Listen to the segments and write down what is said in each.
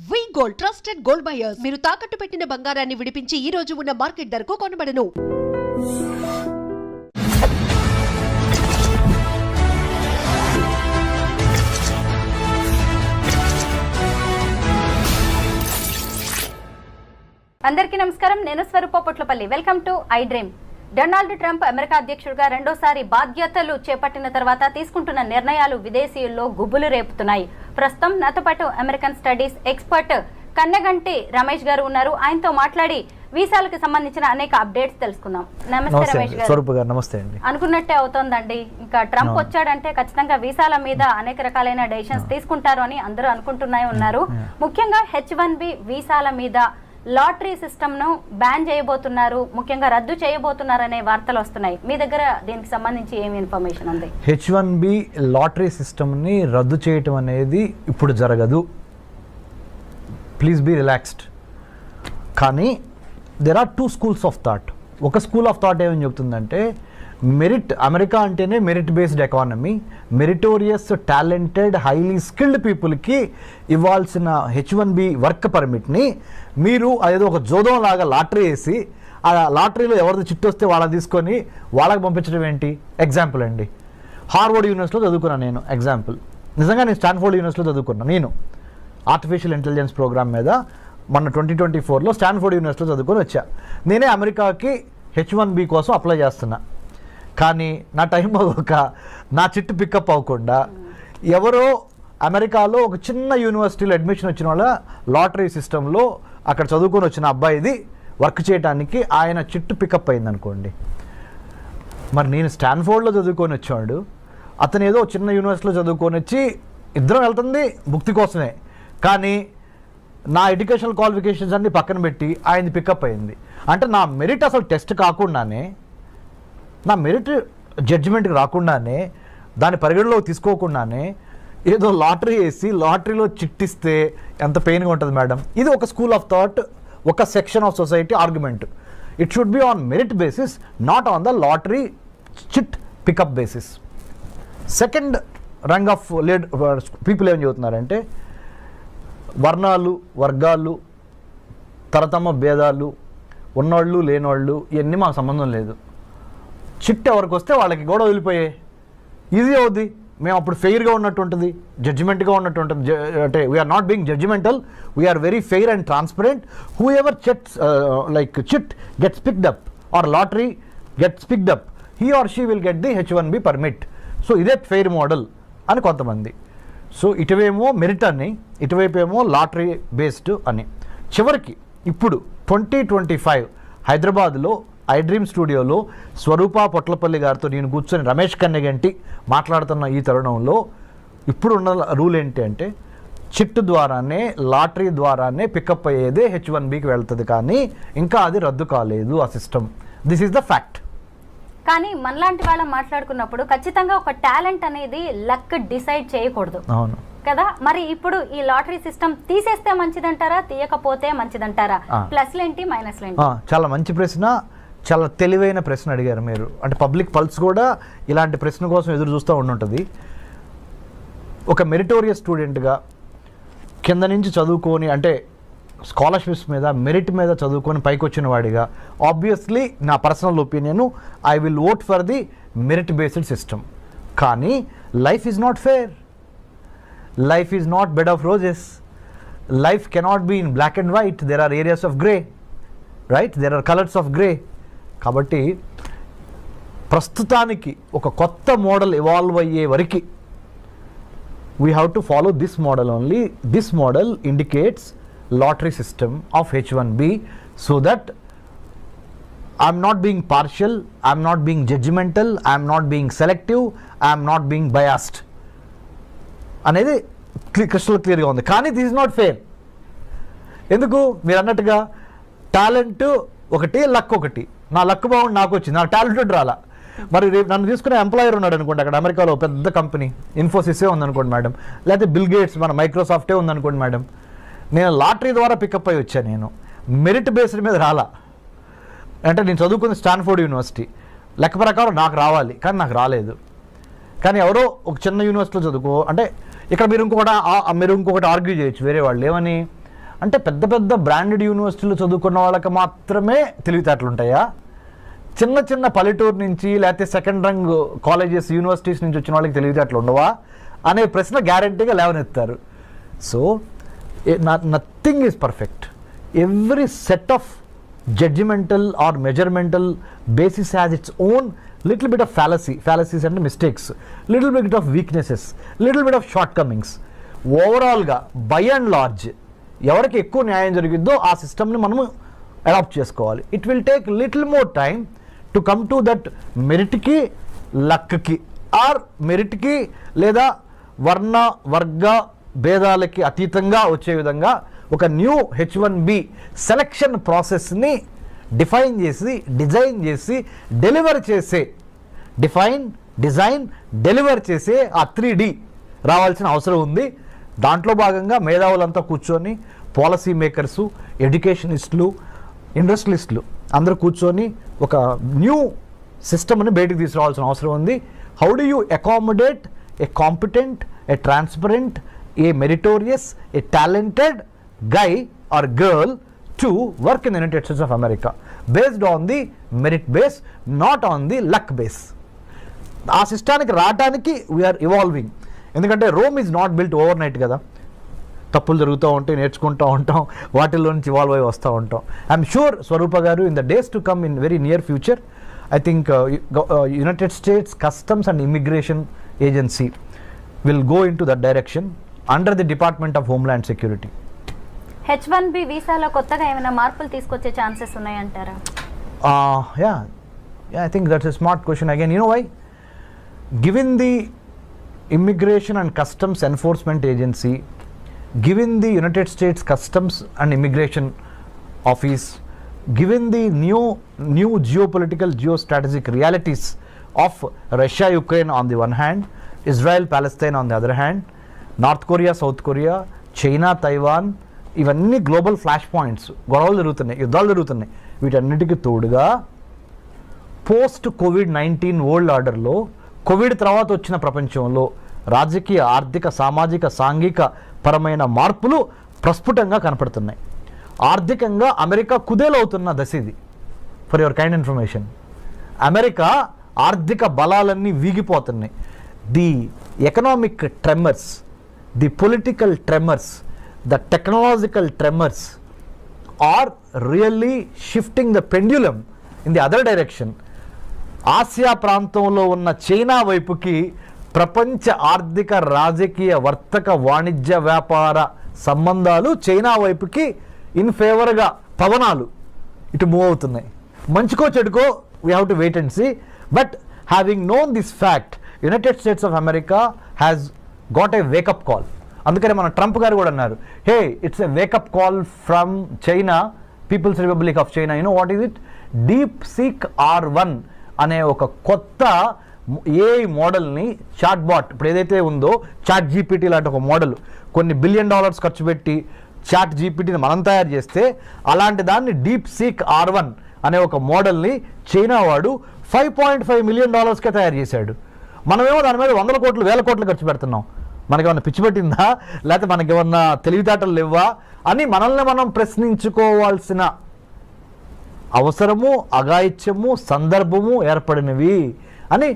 We gold trusted gold buyers మీరు తాకట్టు పెట్టిన బంగారాన్ని విడిపించి ఈ రోజు ఉన్న మార్కెట్ ధరకు కొనబడను. అందరికీ నమస్కారం. నేను Swaroopa Potlapalli. Welcome to I Dream Donald Trump America అధ్యక్షుడిగా రెండోసారి బాధ్యతలు చేపట్టిన తర్వాత తీసుకుంటున్న నిర్ణయాలు విదేశీయుల్లో గుబులు రేపుతున్నాయి. ప్రస్తుతం నాతో పాటు American studies expert Kannaganti Ramesh garu ఉన్నారు. ఆయనతో మాట్లాడి వీసాలకు సంబంధించిన అనేక అప్డేట్స్ తెలుసుకుందాం. నమస్తే రమేష్ గారు. నమస్తే అండి. అనుకున్నట్టే అవుతోందండి. ఇంకా ట్రంప్. వచ్చాడంటే ఖచ్చితంగా వీసాల మీద అనేక రకాలైన డెసిషన్స్ తీసుకుంటారు అని అందరూ అనుకుంటూనే ఉన్నారు. ముఖ్యంగా హెచ్ వన్ బి వీసాల మీద లాటరీ సిస్టమ్ను బ్యాన్ చేయబోతున్నారు ముఖ్యంగా రద్దు చేయబోతున్నారు అనే వార్తలు వస్తున్నాయి. మీ దగ్గర దీనికి సంబంధించి ఏమి ఇన్ఫర్మేషన్ ఉంది? హెచ్ వన్ బి లాటరీ సిస్టమ్ని రద్దు చేయటం అనేది ఇప్పుడు జరగదు. ప్లీజ్ బీ రిలాక్స్డ్ కానీ there are two schools of thought ఒక స్కూల్ ఆఫ్ థాట్ ఏమని చెప్తుందంటే మెరిట్ అమెరికా అంటేనే merit based economy meritorious talented highly skilled పీపుల్కి ఇవ్వాల్సిన హెచ్ వన్ బి వర్క్ పర్మిట్ని మీరు అదేదో ఒక జోదం లాగా లాటరీ వేసి ఆ లాటరీలో ఎవరిది చిట్టు వస్తే వాళ్ళని తీసుకొని వాళ్ళకి పంపించడం ఏంటి? ఎగ్జాంపుల్ అండి. హార్వర్డ్ యూనివర్సిటీలో చదువుకున్నాను నేను. ఎగ్జాంపుల్ నిజంగా నేను స్టాన్ఫోర్డ్ యూనివర్సిటీలో చదువుకున్నాను నేను. ఆర్టిఫిషియల్ ఇంటెలిజెన్స్ ప్రోగ్రామ్ మీద మొన్న ట్వంటీ ట్వంటీ ఫోర్లో స్టాన్ఫోర్డ్ యూనివర్సిటీలో చదువుకొని వచ్చా. నేనే అమెరికాకి హెచ్ వన్ బి కోసం అప్లై చేస్తున్నా. కానీ నా టైం అవ్వక నా చిట్టు పికప్ అవ్వకుండా ఎవరో అమెరికాలో ఒక చిన్న యూనివర్సిటీలో అడ్మిషన్ వచ్చిన వాళ్ళ లాటరీ సిస్టంలో అక్కడ చదువుకొని వచ్చిన అబ్బాయిది వర్క్ చేయడానికి ఆయన చిట్టు పికప్ అయింది అనుకోండి మరి నేను స్టాన్ఫోర్డ్లో చదువుకొని వచ్చాడు అతను ఏదో చిన్న యూనివర్సిటీలో చదువుకొని వచ్చి ఇద్దరం వెళ్తుంది ముక్తి కోసమే. కానీ నా ఎడ్యుకేషనల్ క్వాలిఫికేషన్స్ అన్ని పక్కన పెట్టి ఆయనది పికప్ అయింది. అంటే నా మెరిట్ అసలు టెస్ట్ కాకుండానే నా మెరిట్ జడ్జిమెంట్కి రాకుండానే దాని పరిగణలోకి తీసుకోకుండానే ఏదో లాటరీ వేసి లాటరీలో చిట్టిస్తే ఎంత పెయిన్గా ఉంటుంది మేడం? ఇది ఒక స్కూల్ ఆఫ్ థాట్ ఒక section of society argument it should be on merit basis not on the lottery chit pick up basis second rung of led people ఏం చెబుతున్నారంటే వర్ణాలు వర్గాలు తరతమ భేదాలు ఉన్నోళ్ళు లేనోళ్ళు ఇవన్నీ మాకు సంబంధం లేదు. చిట్ ఎవరికి వస్తే వాళ్ళకి గొడవ వదిలిపోయాయి ఈజీ అవుద్ది. మేము అప్పుడు ఫెయిర్గా ఉన్నట్టు ఉంటుంది. జడ్జిమెంట్గా ఉన్నట్టు ఉంటుంది. అంటే we are not being judgemental we are very fair and transparent whoever gets like chit gets picked up or lottery gets picked up he or she will get the H one B permit so ఇదే fair model అని కొంతమంది. So ఇటువేమో merit అని ఇటువైపు ఏమో lottery based అని. చివరికి ఇప్పుడు twenty twenty five హైదరాబాద్లో ఐ డ్రీమ్ స్టూడియోలో స్వరూప పొట్లపల్లి గారితో నేను కూర్చొని రమేష్ కన్నెగంటి మాట్లాడుతున్న ఈ తరుణంలో ఇప్పుడున్న రూల్ ఏంటి అంటే చిట్టు ద్వారానే లాటరీ ద్వారానే పికప్ అయ్యేదే హెచ్ వన్ బికి వెళ్తుంది కానీ ఇంకా అది రద్దు కాలేదు ఆ system. This is the fact కానీ మనలాంటి వాళ్ళం మాట్లాడుకున్నప్పుడు ఖచ్చితంగా ఒక టాలెంట్ అనేది లక్ డిసైడ్ చేయకూడదు. అవును. కదా? మరి ఇప్పుడు ఈ లాటరీ సిస్టమ్ తీసేస్తే మంచిదంటారా? తీయకపోతే మంచిదంటారా? ఆ. ప్లస్లు ఏంటి మైనస్లు ఏంటి ఆ, చాలా మంచి ప్రశ్న. చాలా తెలివైన ప్రశ్న అడిగారు మీరు. అంటే పబ్లిక్ పల్స్ కూడా ఇలాంటి ప్రశ్న కోసం ఎదురు చూస్తూ ఉండుంటుంది. ఒక మెరిటోరియస్ స్టూడెంట్గా కింద నుంచి చదువుకొని అంటే స్కాలర్షిప్స్ మీద మెరిట్ మీద చదువుకొని పైకి వచ్చిన వాడిగా ఆబ్వియస్లీ నా personal opinion I will vote for the merit based system. కానీ life is not fair life is not bed of roses. Life cannot be in black and white. There are areas of grey right there are colours of grey కాబట్టి ప్రస్తుతానికి ఒక కొత్త model evolve అయ్యే వరకు we have to follow this model only this model indicates lottery system of H one B so that I'm not being partial I'm not being judgemental I'm not being selective I'm not being biased అనేది crystal క్లియర్గా ఉంది. కానీ this not fair ఎందుకు? మీరు అన్నట్టుగా talent ఒకటి luck ఒకటి. నా లక్ బాగుండి నాకు వచ్చింది. నా టాలెంటెడ్ రాలా. మరి రేపు నన్ను తీసుకునే ఎంప్లాయర్ ఉన్నాడు అనుకోండి అక్కడ. అమెరికాలో పెద్ద కంపెనీ ఇన్ఫోసిసే ఉందనుకోండి మేడం. లేకపోతే బిల్ గేట్స్ మన మైక్రోసాఫ్టే ఉందనుకోండి మేడం. నేను లాటరీ ద్వారా పికప్ అయ్యి వచ్చాను నేను. మెరిట్ బేస్డ్ మీద రాలా. అంటే నేను చదువుకుంది స్టాన్ఫోర్డ్ యూనివర్సిటీ లెక్క ప్రకారం నాకు రావాలి. కానీ నాకు రాలేదు. కానీ ఎవరో ఒక చిన్న యూనివర్సిటీలో చదువుకో. అంటే ఇక్కడ మీరు ఇంకొకటి మీరు ఇంకొకటి ఆర్గ్యూ చేయొచ్చు. వేరే వాళ్ళు ఏమని? అంటే పెద్ద పెద్ద బ్రాండెడ్ యూనివర్సిటీలు చదువుకున్న వాళ్ళకి మాత్రమే తెలివితేటలు ఉంటాయా చిన్న చిన్న పల్లెటూరు నుంచి లేకపోతే సెకండ్ రంగ్ కాలేజెస్ యూనివర్సిటీస్ నుంచి వచ్చిన వాళ్ళకి తెలివితేటలు ఉండవా అనే ప్రశ్న గ్యారంటీగా లేవనెత్తారు. So nothing is perfect every set of judgemental or measuremental basis has its own little bit of fallacy fallacies అంటే mistakes little bit of weaknesses little bit of shortcomings ఓవరాల్గా బై అండ్ లార్జ్ ఎవరికి ఎక్కువ న్యాయం జరిగిద్దో ఆ సిస్టమ్ని మనము adapt చేసుకోవాలి. It will take little more time to come to that మెరిట్కి లక్కి ఆర్ మెరిట్కి లేదా వర్ణ వర్గ భేదాలకి అతీతంగా వచ్చే విధంగా ఒక new H one B selection ప్రాసెస్ని డిఫైన్ చేసి డిజైన్ చేసి డెలివర్ చేసే డిఫైన్ డిజైన్ డెలివర్ చేసే ఆ త్రీ డి రావాల్సిన అవసరం ఉంది. దాంట్లో భాగంగా మేధావులంతా కూర్చొని పాలసీ మేకర్సు ఎడ్యుకేషనిస్టులు ఇండస్ట్రియలిస్టులు అందరూ కూర్చొని ఒక న్యూ సిస్టమ్ని బయటికి తీసుకురావాల్సిన అవసరం ఉంది. How do you accommodate a competent a transparent a meritorious a talented guy or girl to work in United States of America based on the merit base not on the luck base ఆ సిస్టానికి రావడానికి we are evolving ఎందుకంటే Rome is not built overnight కదా. తప్పులు జరుగుతూ ఉంటాయి నేర్చుకుంటూ ఉంటాం వాటిల్లో నుంచి ఇవాల్వ్ అయి వస్తూ ఉంటాం. ఐఎమ్ షూర్ స్వరూప గారు in the days to come in very near future I think United States customs and immigration agency will go into that direction under the department of homeland security H one B వీసాలో కొత్తగా ఏమైనా మార్పులు తీసుకొచ్చే chances ఉన్నాయంటారా? Uh, yeah, yeah, I think that's a smart question. Again. You know why? Immigration and customs enforcement agency given the United States customs and immigration office given the new new geo political geo strategic realities of Russia Ukraine on the one hand Israel Palestine on the other hand North Korea South Korea China Taiwan ఇవన్నీ global flash points గొడవలు జరుగుతున్నాయి యుద్ధాలు జరుగుతున్నాయి. వీటన్నిటికీ తోడుగా post Covid nineteen world ఆర్డర్లో Covid తర్వాత వచ్చిన ప్రపంచంలో రాజకీయ ఆర్థిక సామాజిక సాంఘిక పరమైన మార్పులు ప్రస్ఫుటంగా కనపడుతున్నాయి. ఆర్థికంగా అమెరికా కుదేలవుతున్న దశ ఇది. For your kind information America ఆర్థిక బలాలన్నీ వీగిపోతున్నాయి. The economic tremors the political tremors the technological tremors are really shifting the pendulum in the other direction Asia ప్రాంతంలో ఉన్న చైనా వైపుకి ప్రపంచ ఆర్థిక రాజకీయ వర్తక వాణిజ్య వ్యాపార సంబంధాలు చైనా వైపుకి ఇన్ ఫేవర్గా పవనాలు ఇటు మూవ్ అవుతున్నాయి. మంచికో చెడుకో we have to wait and see but having known this fact United States of America has got a wake up call అందుకనే మన ట్రంప్ గారు కూడా అన్నారు hey it's a wake up call from China People's Republic of China you know what is it DeepSeek R one అనే ఒక కొత్త AI మోడల్ని chat bot ఇప్పుడు ఏదైతే ఉందో చాట్ జీపీటీ లాంటి ఒక మోడల్ కొన్ని బిలియన్ డాలర్స్ ఖర్చు పెట్టి చాట్ జీపీటీని మనం తయారు చేస్తే అలాంటి దాన్ని డీప్ సీక్ ఆర్ వన్ అనే ఒక మోడల్ని చైనా వాడు ఫైవ్ పాయింట్ ఫైవ్ మిలియన్ డాలర్స్కే తయారు చేశాడు. మనమేమో దాని మీద వందల కోట్లు వేల కోట్లు ఖర్చు పెడుతున్నాం. మనకేమన్నా పిచ్చి పట్టిందా? లేకపోతే మనకేమన్నా తెలివితేటలు లేవా? అని మనల్ని మనం ప్రశ్నించుకోవాల్సిన అవసరము అగాయిత్యము సందర్భము ఏర్పడినవి అని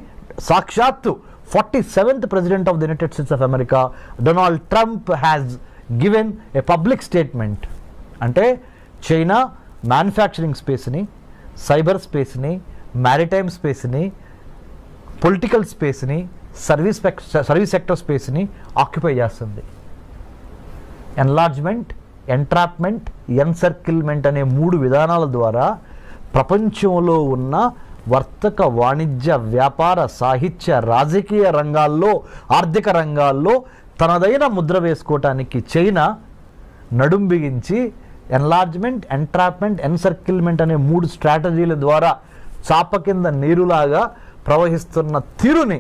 సాక్షాత్తు forty seventh president of the United States of America Donald Trump has given a public statement అంటే చైనా మ్యానుఫ్యాక్చరింగ్ స్పేస్ని సైబర్ స్పేస్ని మ్యారిటైమ్ స్పేస్ని పొలిటికల్ స్పేస్ని సర్వీస్ సర్వీస్ సెక్టర్ స్పేస్ని ఆక్యుపై చేస్తుంది. ఎన్లార్జ్మెంట్ ఎంట్రాప్మెంట్ ఎన్సర్కిల్మెంట్ అనే మూడు విధానాల ద్వారా ప్రపంచంలో ఉన్న వర్తక వాణిజ్య వ్యాపార సాహిత్య రాజకీయ రంగాల్లో ఆర్థిక రంగాల్లో తనదైన ముద్ర వేసుకోవటానికి చైనా నడుం బిగించి ఎన్లార్జ్మెంట్ ఎంట్రాప్మెంట్ ఎన్సర్కిల్మెంట్ అనే మూడు స్ట్రాటజీల ద్వారా చాప కింద నీరులాగా ప్రవహిస్తున్న తీరుని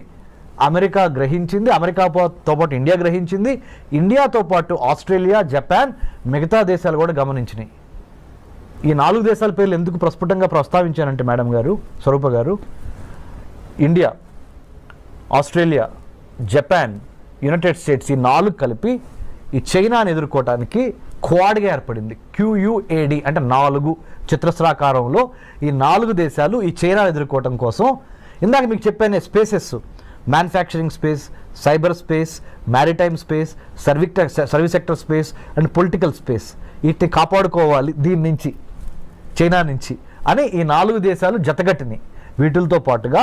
అమెరికా గ్రహించింది అమెరికాతో పాటు ఇండియా గ్రహించింది. ఇండియాతో పాటు ఆస్ట్రేలియా జపాన్ మిగతా దేశాలు కూడా గమనించినాయి. ఈ నాలుగు దేశాల పేర్లు ఎందుకు ప్రస్ఫుటంగా ప్రస్తావించానంటే madam garu Swaroopa garu India Australia Japan United States ఈ నాలుగు కలిపి ఈ చైనాని ఎదుర్కోవటానికి క్వాడ్గా ఏర్పడింది. క్యూయుఏడి అంటే నాలుగు చిత్రస్రాకారంలో ఈ నాలుగు దేశాలు ఈ చైనా ఎదుర్కోవటం కోసం. ఇందాక మీకు చెప్పాను spaces. Manufacturing space cyber space maritime space service service sector space and political space వీటిని కాపాడుకోవాలి దీని నుంచి చైనా నుంచి అని ఈ నాలుగు దేశాలు జతగట్టిని వీటితో పాటుగా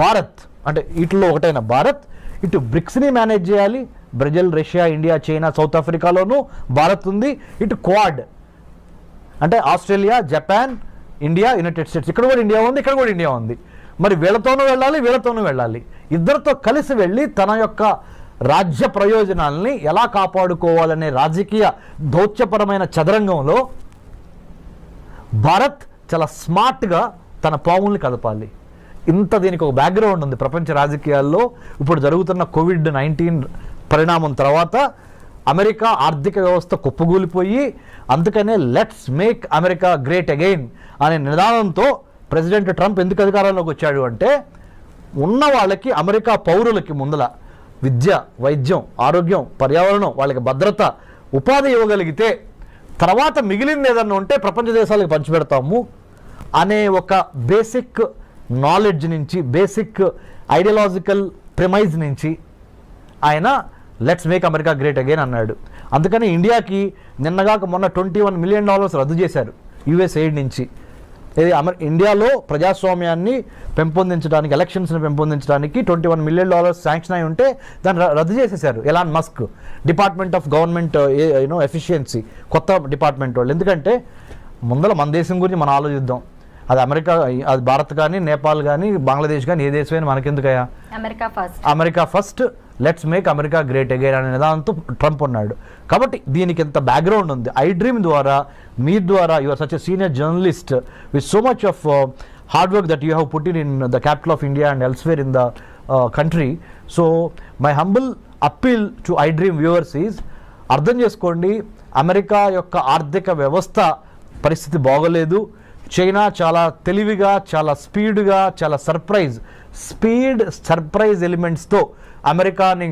భారత్ అంటే వీటిలో ఒకటైన భారత్ ఇటు బ్రిక్స్ని మేనేజ్ చేయాలి. Brazil Russia India China South ఆఫ్రికాలోనూ Bharat ఉంది. ఇటు క్వాడ్ అంటే Australia Japan India United States. ఇక్కడ కూడా ఇండియా ఉంది ఇక్కడ కూడా ఇండియా ఉంది. మరి వీళ్ళతోనూ వెళ్ళాలి వీళ్ళతోనూ వెళ్ళాలి. ఇద్దరితో కలిసి వెళ్ళి తన యొక్క రాజ్య ప్రయోజనాల్ని ఎలా కాపాడుకోవాలనే రాజకీయ దౌత్యపరమైన చదరంగంలో భారత్ చాలా స్మార్ట్గా తన పాముల్ని కదపాలి. ఇంత దీనికి ఒక బ్యాక్గ్రౌండ్ ఉంది ప్రపంచ రాజకీయాల్లో. ఇప్పుడు జరుగుతున్న కోవిడ్ నైన్టీన్ పరిణామం తర్వాత అమెరికా ఆర్థిక వ్యవస్థ కుప్పగూలిపోయి అందుకనే let's make America great again అనే నిదానంతో ప్రెసిడెంట్ ట్రంప్ ఎందుకు అధికారంలోకి వచ్చాడు అంటే ఉన్న వాళ్ళకి అమెరికా పౌరులకి ముందల విద్య వైద్యం ఆరోగ్యం పర్యావరణం వాళ్ళకి భద్రత ఉపాధి ఇవ్వగలిగితే తర్వాత మిగిలింది ఏదన్నా ఉంటే ప్రపంచ దేశాలకు పంచిపెడతాము అనే ఒక బేసిక్ నాలెడ్జ్ నుంచి బేసిక్ ఐడియాలజికల్ ప్రిమైజ్ నుంచి ఆయన let's make America great again అన్నాడు. అందుకని ఇండియాకి నిన్నగాక మొన్న ట్వంటీ వన్ మిలియన్ డాలర్స్ రద్దు చేశారు యుఎస్ ఎయిడ్ నుంచి. ఇది అమెరి ఇండియాలో ప్రజాస్వామ్యాన్ని పెంపొందించడానికి ఎలక్షన్స్ని పెంపొందించడానికి twenty one million dollars sanction అయి ఉంటే దాన్ని రద్దు చేసేశారు Elon Musk. Department of Government you know Efficiency కొత్త డిపార్ట్మెంట్ వాళ్ళు. ఎందుకంటే ముందర మన దేశం గురించి మనం ఆలోచిద్దాం. అది అమెరికా అది భారత్ కానీ నేపాల్ కానీ బంగ్లాదేశ్ కానీ ఏ దేశమైనా మనకెందుకయ్యా? America first. America first. Let's make America great again అనే నిదానంతో ట్రంప్ ఉన్నాడు. కాబట్టి దీనికి ఎంత బ్యాక్గ్రౌండ్ ఉంది? ఐ డ్రీమ్ ద్వారా మీ ద్వారా your such a senior journalist with so much of hard work that you have put in in the capital of India and elsewhere in the country so my humble appeal to I Dream viewers is అర్థం చేసుకోండి America యొక్క ఆర్థిక వ్యవస్థ పరిస్థితి బాగోలేదు. China చాలా తెలివిగా చాలా స్పీడ్గా చాలా సర్ప్రైజ్ స్పీడ్ సర్ప్రైజ్ ఎలిమెంట్స్తో అమెరికాని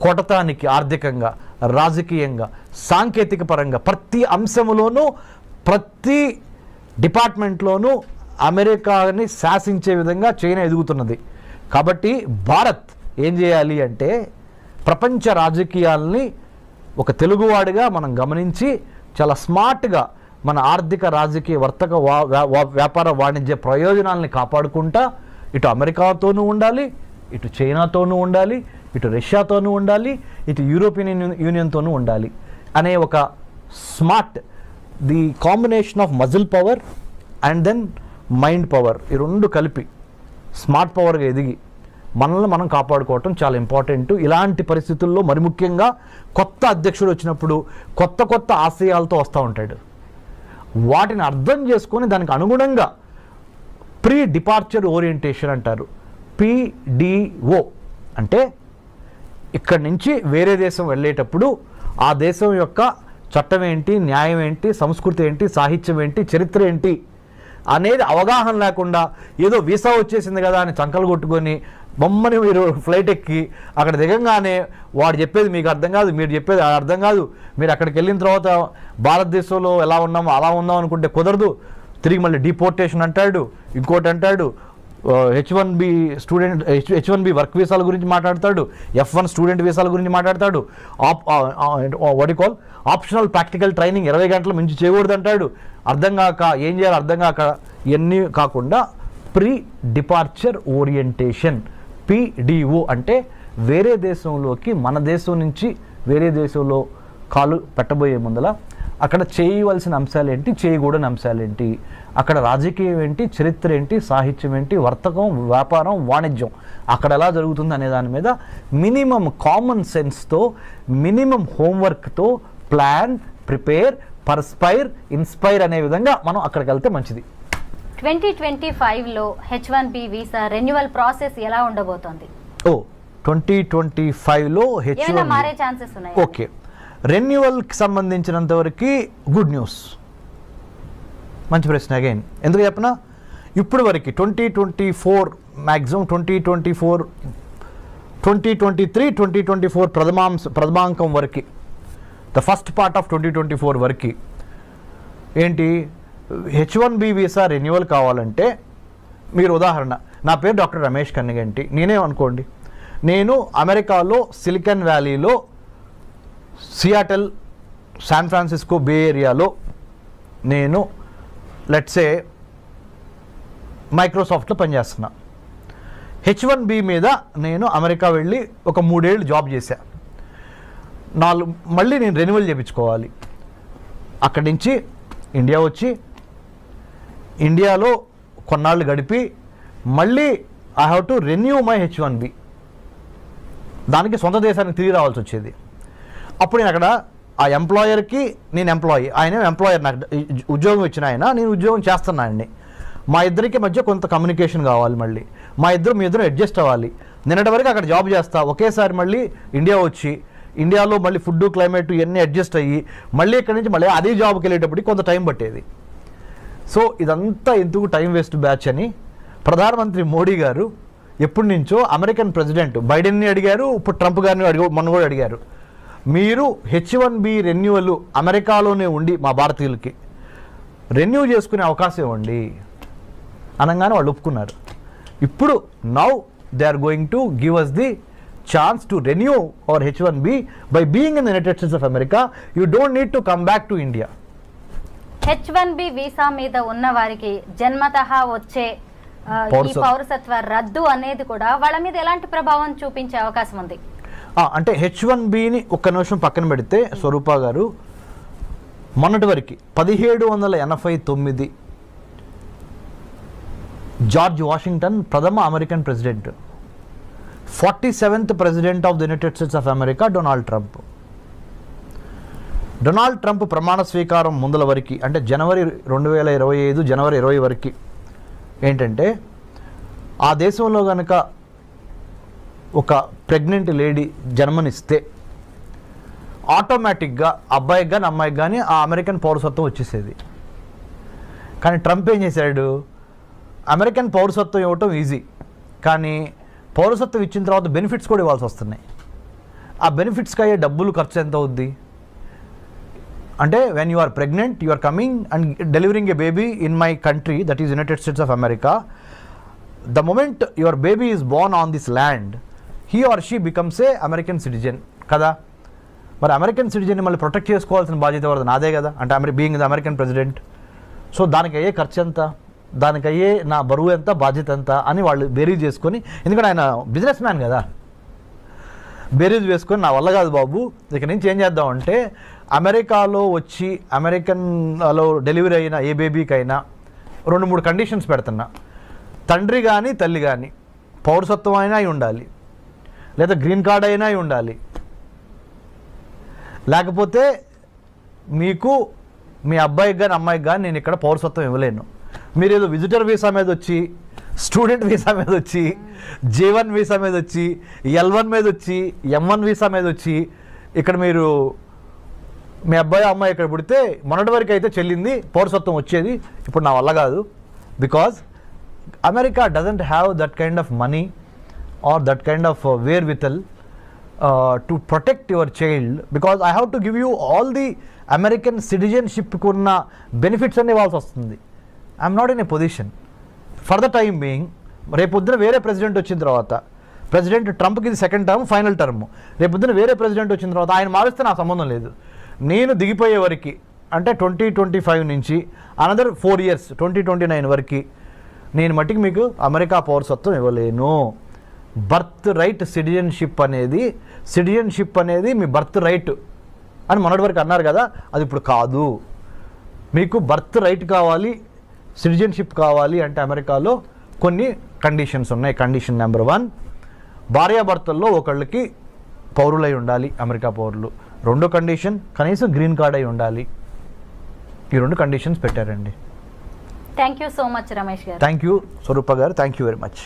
కొట్టటానికి ఆర్థికంగా రాజకీయంగా సాంకేతిక పరంగా ప్రతి అంశంలోనూ ప్రతి డిపార్ట్మెంట్లోనూ అమెరికాని శాసించే విధంగా చైనా ఎదుగుతున్నది. కాబట్టి భారత్ ఏం చేయాలి అంటే ప్రపంచ రాజకీయాల్ని ఒక తెలుగువాడిగా మనం గమనించి చాలా స్మార్ట్గా మన ఆర్థిక రాజకీయ వర్తక వ్యా- వ్యాపార వాణిజ్య ప్రయోజనాల్ని కాపాడుకుంటా ఇటు అమెరికాతోనూ ఉండాలి ఇటు చైనాతోనూ ఉండాలి ఇటు రష్యాతోనూ ఉండాలి ఇటు యూరోపియన్ యూనియన్ యూనియన్తోనూ ఉండాలి అనే ఒక smart the combination of muscle power and then mind power ఈ రెండు కలిపి స్మార్ట్ పవర్గా ఎదిగి మనల్ని మనం కాపాడుకోవటం చాలా ఇంపార్టెంట్. ఇలాంటి పరిస్థితుల్లో మరి ముఖ్యంగా కొత్త అధ్యక్షుడు వచ్చినప్పుడు కొత్త కొత్త ఆశయాలతో వస్తూ ఉంటాడు. వాటిని అర్థం చేసుకొని దానికి అనుగుణంగా ప్రీ డిపార్చర్ ఓరియంటేషన్ అంటారు పిడిఓ అంటే ఇక్కడి నుంచి వేరే దేశం వెళ్ళేటప్పుడు ఆ దేశం యొక్క చట్టం ఏంటి న్యాయం ఏంటి సంస్కృతి ఏంటి సాహిత్యం ఏంటి చరిత్ర ఏంటి అనేది అవగాహన లేకుండా ఏదో వీసా వచ్చేసింది కదా అని చంకలు కొట్టుకొని బొమ్మని మీరు ఫ్లైట్ ఎక్కి అక్కడ దిగంగానే వాడు చెప్పేది మీకు అర్థం కాదు మీరు చెప్పేది అర్థం కాదు. మీరు అక్కడికి వెళ్ళిన తర్వాత భారతదేశంలో ఎలా ఉన్నామో అలా ఉన్నాం అనుకుంటే కుదరదు. తిరిగి మళ్ళీ డిపోర్టేషన్ అంటాడు ఇంకోటి అంటాడు. H one B student H one B work వీసాల గురించి మాట్లాడతాడు ఎఫ్ వన్ స్టూడెంట్ వీసాల గురించి మాట్లాడతాడు. ఆప్ వడి కాల్ ఆప్షనల్ ప్రాక్టికల్ ట్రైనింగ్ ఇరవై గంటల మించి చేయకూడదు అంటాడు. అర్థం కాక ఏం చేయాలి అర్థం కాక ఇవన్నీ కాకుండా ప్రీ డిపార్చర్ ఓరియంటేషన్ పిడిఓ అంటే వేరే దేశంలోకి మన దేశం నుంచి వేరే దేశంలో కాలు పెట్టబోయే ముందల అక్కడ చేయవలసిన అంశాలు ఏంటి చేయకూడని అంశాలు ఏంటి అక్కడ రాజకీయం ఏంటి చరిత్ర ఏంటి సాహిత్యం ఏంటి వర్తకం వ్యాపారం వాణిజ్యం అక్కడ ఎలా జరుగుతుంది అనే దాని మీద మినిమం కామన్ సెన్స్తో మినిమం హోంవర్క్తో ప్లాన్ ప్రిపేర్ పర్స్పైర్ ఇన్స్పైర్ అనే విధంగా మనం అక్కడికి వెళ్తే మంచిది. ట్వంటీ ట్వంటీ ఫైవ్లో H one B visa renewal process ఎలా ఉండబోతోంది? ఓ ట్వంటీ ట్వంటీ ఫైవ్లో హెచ్ మారే ఛాన్సెస్ ఉన్నాయి? ఓకే. రెన్యువల్కి సంబంధించినంత వరకు గుడ్ న్యూస్. మంచి ప్రశ్న అగైన్. ఎందుకు చెప్పనా? ఇప్పుడు వరకు twenty twenty four maximum twenty twenty four twenty twenty three twenty twenty four ప్రథమాంశ ప్రథమాంకం వరకు the first part of twenty twenty four వరకు ఏంటి? H one B visa renewal కావాలంటే మీరు ఉదాహరణ నా పేరు డాక్టర్ రమేష్ కన్నిగంటి. నేనే అనుకోండి నేను అమెరికాలో సిలికాన్ వ్యాలీలో సియాటల్ శాన్ ఫ్రాన్సిస్కో బే ఏరియాలో నేను లెట్సే మైక్రోసాఫ్ట్లో పనిచేస్తున్నా. హెచ్ వన్ బి మీద నేను అమెరికా వెళ్ళి ఒక మూడేళ్ళు జాబ్ చేశా. నాలుగు మళ్ళీ నేను రెన్యువల్ చేయించుకోవాలి అక్కడి నుంచి ఇండియా వచ్చి ఇండియాలో కొన్నాళ్ళు గడిపి మళ్ళీ I have to renew my H one B దానికి సొంత దేశానికి తిరిగి రావాల్సి వచ్చేది. అప్పుడు నేను అక్కడ ఆ ఎంప్లాయర్కి నేను ఎంప్లాయీ ఆయన ఎంప్లాయర్ నాకు ఉద్యోగం ఇచ్చిన ఆయన నేను ఉద్యోగం చేస్తున్నా ఆయన్ని. మా ఇద్దరికి మధ్య కొంత కమ్యూనికేషన్ కావాలి మళ్ళీ. మా ఇద్దరు మీ ఇద్దరు అడ్జస్ట్ అవ్వాలి. నిన్నటి వరకు అక్కడ జాబ్ చేస్తా ఒకేసారి మళ్ళీ ఇండియా వచ్చి ఇండియాలో మళ్ళీ ఫుడ్ క్లైమేట్ ఇవన్నీ అడ్జస్ట్ అయ్యి మళ్ళీ ఇక్కడి నుంచి మళ్ళీ అదే జాబ్కి వెళ్ళేటప్పటికి కొంత టైం పట్టేది. సో ఇదంతా ఎందుకు టైం వేస్ట్ బ్యాచ్ అని ప్రధానమంత్రి మోడీ గారు ఎప్పటి నుంచో అమెరికన్ ప్రెసిడెంట్ బైడెన్ని అడిగారు ఇప్పుడు ట్రంప్ గారిని అడిగి మొన్న కూడా అడిగారు. మీరు హెచ్ వన్ బి రెన్యువల్ అమెరికాలోనే ఉండి మా భారతీయులకి రెన్యూ చేసుకునే అవకాశం ఇవ్వండి అనగానే వాళ్ళు ఒప్పుకున్నారు. ఇప్పుడు now they are going to give us the chance to renew our H one B by being in the United States of America. You don't need to come back to India. H one B visa మీద ఉన్న వారికి జన్మతః వచ్చే ఈ పౌరసత్వ- రద్దు అనేది కూడా వాళ్ళ మీద ఎలాంటి ప్రభావం చూపించే అవకాశం ఉంది? అంటే హెచ్ వన్ బిని ఒక్క నిమిషం పక్కన పెడితే స్వరూప గారు మొన్నటి వరకు పదిహేడు వందల ఎనభై తొమ్మిది జార్జ్ వాషింగ్టన్ ప్రథమ American president forty seventh president of the United States of America Donald Trump. Donald Trump ప్రమాణ స్వీకారం ముందల వరకు అంటే జనవరి రెండు వేల ఇరవై ఐదు జనవరి ఇరవై వరకు ఏంటంటే ఆ దేశంలో కనుక ఒక ప్రెగ్నెంట్ లేడీ జన్మనిస్తే ఆటోమేటిక్గా అబ్బాయికి కానీ అమ్మాయికి కానీ ఆ అమెరికన్ పౌరసత్వం వచ్చేసేది. కానీ ట్రంప్ ఏం చేశాడు? అమెరికన్ పౌరసత్వం ఇవ్వటం ఈజీ. కానీ పౌరసత్వం ఇచ్చిన తర్వాత బెనిఫిట్స్ కూడా ఇవ్వాల్సి వస్తున్నాయి. ఆ బెనిఫిట్స్కి అయ్యే డబ్బులు ఖర్చు ఎంత అవుద్ది? అంటే when you are pregnant you are coming and delivering a baby in my country that is United States of America the moment your baby is born on this land he or she becomes a American citizen కదా? మరి American citizen మళ్ళీ protect చేసుకోవాల్సిన బాధ్యత వరద నాదే కదా? అంటే అమెరి being the American president so దానికి అయ్యే ఖర్చు ఎంత? దానికి అయ్యే నా బరువు ఎంత? బాధ్యత ఎంత? అని వాళ్ళు బేరీజ్ చేసుకొని ఎందుకంటే ఆయన బిజినెస్ మ్యాన్ కదా? బేరీజ్ వేసుకొని నా వల్ల కాదు బాబు ఇక నుంచి ఏం చేద్దామంటే అమెరికాలో వచ్చి అమెరికన్లో డెలివరీ అయిన ఏ బేబీకైనా రెండు మూడు కండిషన్స్ పెడుతున్నా. తండ్రి కానీ తల్లి కానీ పౌరసత్వం అయినా అయి ఉండాలి. లేదా గ్రీన్ కార్డ్ అయినా అయి ఉండాలి. లేకపోతే మీకు మీ అబ్బాయికి కానీ అమ్మాయికి కానీ నేను ఇక్కడ పౌరసత్వం ఇవ్వలేను. మీరు ఏదో విజిటర్ వీసా మీద వచ్చి స్టూడెంట్ వీసా మీద వచ్చి జే వన్ వీసా మీద వచ్చి ఎల్ వన్ మీద వచ్చి ఎం వన్ వీసా మీద వచ్చి ఇక్కడ మీరు మీ అబ్బాయి అమ్మాయి ఇక్కడ పుడితే మొన్నటి వరకు అయితే చెల్లింది పౌరసత్వం వచ్చేది ఇప్పుడు నా వల్ల కాదు. Because America doesn't have that kind of money or that kind of wherewithal to protect your child because I have to give you all the American సిటిజన్షిప్కి ఉన్న బెనిఫిట్స్ అన్ని ఇవ్వాల్సి వస్తుంది. I'm not in a position for the time being రేపొద్దున వేరే president వచ్చిన తర్వాత president ట్రంప్కి ఇది second term final term రేపొద్దున వేరే ప్రెసిడెంట్ వచ్చిన తర్వాత ఆయన మారిస్తే నా సంబంధం లేదు. నేను దిగిపోయే వరకు అంటే ట్వంటీ ట్వంటీ ఫైవ్ నుంచి another four years twenty twenty nine వరకు నేను మట్టికి మీకు అమెరికా పౌరసత్వం ఇవ్వలేను. బర్త్ రైట్ సిటిజన్షిప్ అనేది సిటిజన్షిప్ అనేది మీ బర్త్ రైట్ అని మొన్నటి వరకు అన్నారు కదా అది ఇప్పుడు కాదు. మీకు బర్త్ రైట్ కావాలి సిటిజన్షిప్ కావాలి అంటే అమెరికాలో కొన్ని కండిషన్స్ ఉన్నాయి. కండిషన్ నెంబర్ వన్ భార్యాభర్తల్లో ఒకళ్ళకి పౌరులై ఉండాలి అమెరికా పౌరులు. రెండో కండిషన్ కనీసం గ్రీన్ కార్డ్ అయి ఉండాలి. ఈ రెండు కండిషన్స్ పెట్టారండి. Thank you so much Ramesh గారు. థ్యాంక్ యూ స్వరూప గారు. Thank you very much